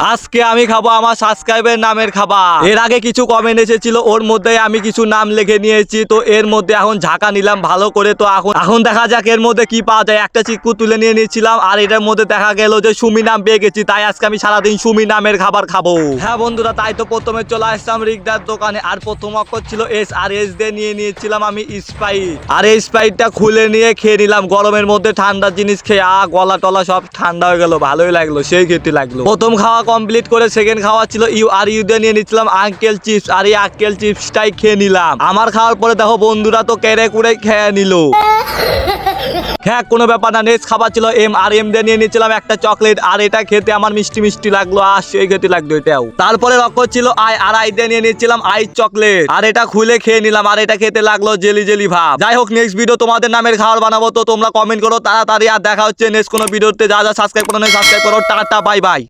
আজকে আমি খাব আমার সাবস্ক্রাইবের নামের খাবার। এর আগে কিছু কমেন্ট এসেছিল, ওর মধ্যে আমি কিছু নাম লিখে নিয়েছি। তো এর মধ্যে এখন ঝাঁকা নিলাম ভালো করে। তো এখন এখন দেখা যাক এর মধ্যে কি পাওয়া যায়। একটা চিক্কু তুলে নিয়ে নিয়েছিলাম, আর এটার মধ্যে দেখা গেল যে সুমি নাম পেয়ে গেছি। তাই আজকে আমি সারাদিন সুমি নামের খাবার খাব। হ্যাঁ বন্ধুরা, তাই তো প্রথমে চলে আসলাম রিকদার দোকানে। আর প্রথম অক্ষর ছিল এস আর এস দিয়ে নিয়ে নিয়েছিলাম আমি স্প্রাইট আর এই স্প্রাইটটা খুলে নিয়ে খেয়ে নিলাম। গরমের মধ্যে ঠান্ডা জিনিস খেয়ে, আ, গলা টলা সব ঠান্ডা হয়ে গেল, ভালোই লাগল, সেই খেতে লাগল। প্রথম খাওয়া কমপ্লিট করে সেকেন্ড খাওয়া ছিল। ইউ, আর ইউ দিয়ে নিয়ে নিচ্ছিলাম আঙ্কেল চিপস আর এই আঙ্কেল চিপসটাই খেয়ে নিলাম। আমার খাওয়ার পরে দেখো বন্ধুরা তো কেড়ে কুড়ে খেয়ে নিল। হ্যাঁ কোনো ব্যাপার না নেক্সট খাবার ছিল এম আর এম দিয়ে নিয়ে নিয়েছিলাম একটা চকলেট আর এটা খেতে আমার মিষ্টি মিষ্টি লাগল, আর সেই খেতে লাগল এটাও। তারপরে লক্ষ্য ছিল আই আর আই দিয়ে নিয়ে নিয়েছিলাম আই চকলেট আর এটা খুলে খেয়ে নিলাম, আর এটা খেতে লাগল জেলি জেলি ভাব। যাই হোক নেক্সট ভিডিও তোমাদের নামের খাবার বানাবো, তো তোমরা কমেন্ট করো, তাড়াতাড়ি, আর দেখা হচ্ছে নেক্সট কোনো ভিডিওতে যা যা সাবস্ক্রাইব করো সাবস্ক্রাইব করো, টাটা বাই বাই